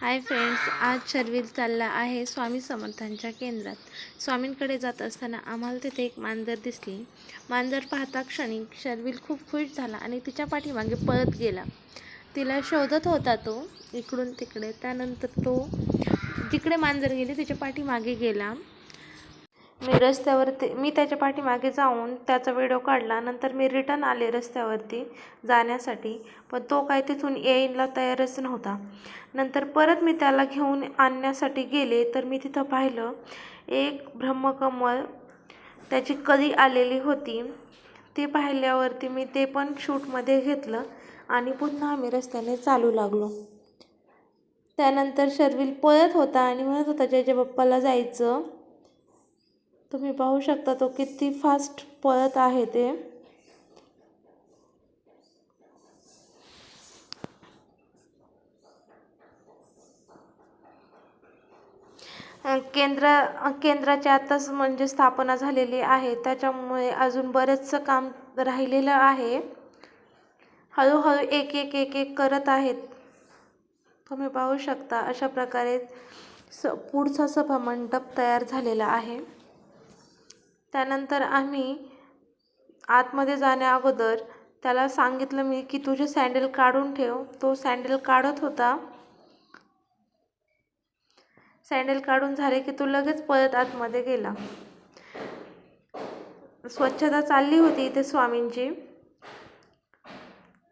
Hi friends आज शर्विल चालला आहे स्वामी समर्थांच्या केंद्रात. स्वामींकडे जात असताना आम्हाला तिथे एक मांजर दिसली. मांजर पाहता क्षणी शर्विल खूप खुश झाला आणि तिच्या पाठीमागे पळत गेला. तिला शोधत होता तो इकडून तिकडे. त्यानंतर तो जिकडे मांजर गेली तिच्या पाठीमागे गेला. मी रस्त्यावरती मी त्याच्या पाठीमागे जाऊन त्याचा व्हिडिओ काढला. नंतर मी रिटर्न आले रस्त्यावरती जाण्यासाठी. पण तो काय तिथून यायला तयारच नव्हता. नंतर परत मी त्याला घेऊन आणण्यासाठी गेले. तर मी तिथं पाहिलं एक ब्रह्मकमळ त्याची कधी आलेली होती ती पाहिल्यावरती मी ते पण शूटमध्ये घेतलं आणि पुन्हा आम्ही रस्त्याने चालू लागलो. त्यानंतर शर्विल पळत होता आणि म्हणत होता जय जय बाप्पाला जायचं. तुम्ही पाहू शकता तो किती फास्ट पळत आहे ते. केंद्र केंद्राची आताच म्हणजे स्थापना झालेली आहे. त्याच्यामुळे अजून बरेचसं काम राहिलेलं आहे. हळूहळू एक एक एक एक करत आहेत. तुम्ही पाहू शकता अशा प्रकारे स पुढचा सभामंडप तयार झालेला आहे. त्यानंतर आम्ही आतमध्ये जाण्याअगोदर त्याला सांगितलं मी की तुझे सँडल काढून ठेव. तो सँडल काढत होता. सँडल काढून झाले की तो लगेच परत आतमध्ये गेला. स्वच्छता चालली होती इथे स्वामींची.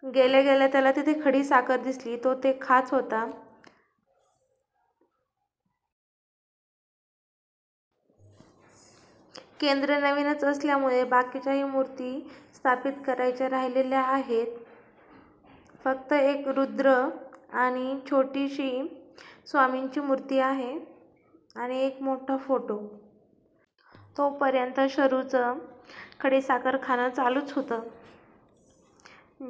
गेल्या गेल्या त्याला तिथे खडी साखर दिसली. तो ते खात होता. केंद्र नवीनच असल्यामुळे बाकीच्याही मूर्ती स्थापित करायच्या राहिलेल्या आहेत. फक्त एक रुद्र आणि छोटीशी स्वामींची मूर्ती आहे आणि एक मोठा फोटो. तोपर्यंत शरूचं खडीसाखर खाणं चालूच होतं.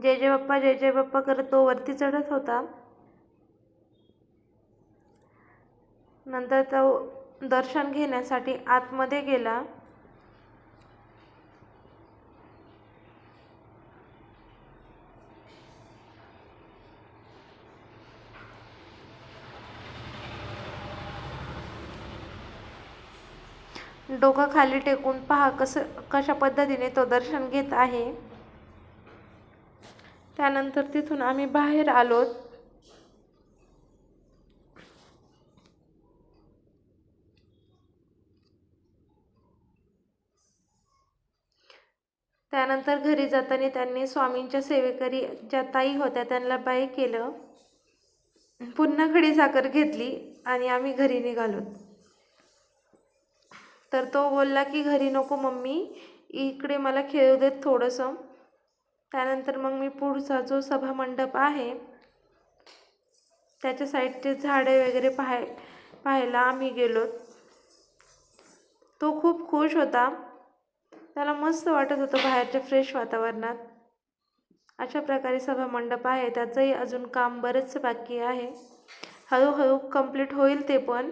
जय जय बाप्पा जय जय बाप्पा करत तो वरती चढत होता. नंतर तो दर्शन घेण्यासाठी आतमध्ये गेला. डोकं खाली टेकून पहा कसं कशा पद्धतीने तो दर्शन घेत आहे. त्यानंतर तिथून आम्ही बाहेर आलोत त्यानंतर घरी जाताना त्यांनी स्वामींच्या सेवेकरी ज्या ताई होत्या त्यांना बाई केलं. पुन्हा खडी साखर घेतली आणि आम्ही घरी निघालो. तर तो बोलला की घरी नको मम्मी इकडे मला खेळू देत थोडंसं. त्यानंतर मग मी पुढचा जो सभामंडप आहे त्याच्या साईडचे झाडे वगैरे पाहाय पाहायला आम्ही गेलो. तो खूप खुश होता. त्याला मस्त वाटत होतं बाहेरच्या फ्रेश वातावरणात. अशा प्रकारे सभामंडप आहे. त्याचंही अजून काम बरंचसं बाकी आहे. हळूहळू कंप्लीट होईल ते पण.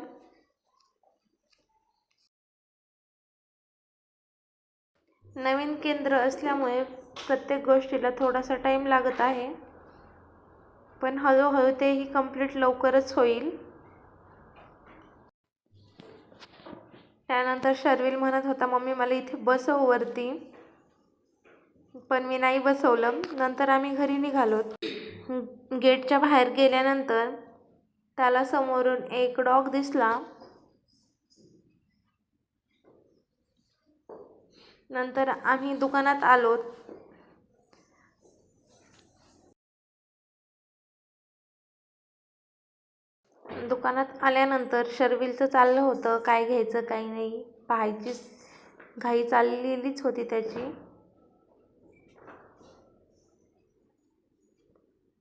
नवीन केंद्र असल्यामुळे प्रत्येक गोष्टीला थोडासा टाईम लागत आहे. पण हळूहळू तेही कंप्लीट लवकरच होईल. त्यानंतर शर्विल म्हणत होता मम्मी मला इथे बसव वरती. पण मी नाही बसवलं. नंतर आम्ही घरी निघालो. गेटच्या बाहेर गेल्यानंतर त्याला समोरून एक डॉग दिसला. नंतर आम्ही दुकानात आलो. दुकानात आल्यानंतर शर्विलचं चाललं होतं. काय घ्यायचं काय नाही. पाहायचीच घाई चाललेलीच होती त्याची.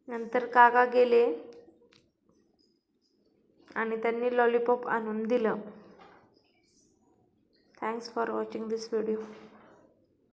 नंतर काका गेले आणि त्यांनी लॉलीपॉप आणून दिलं. Thanks for watching this video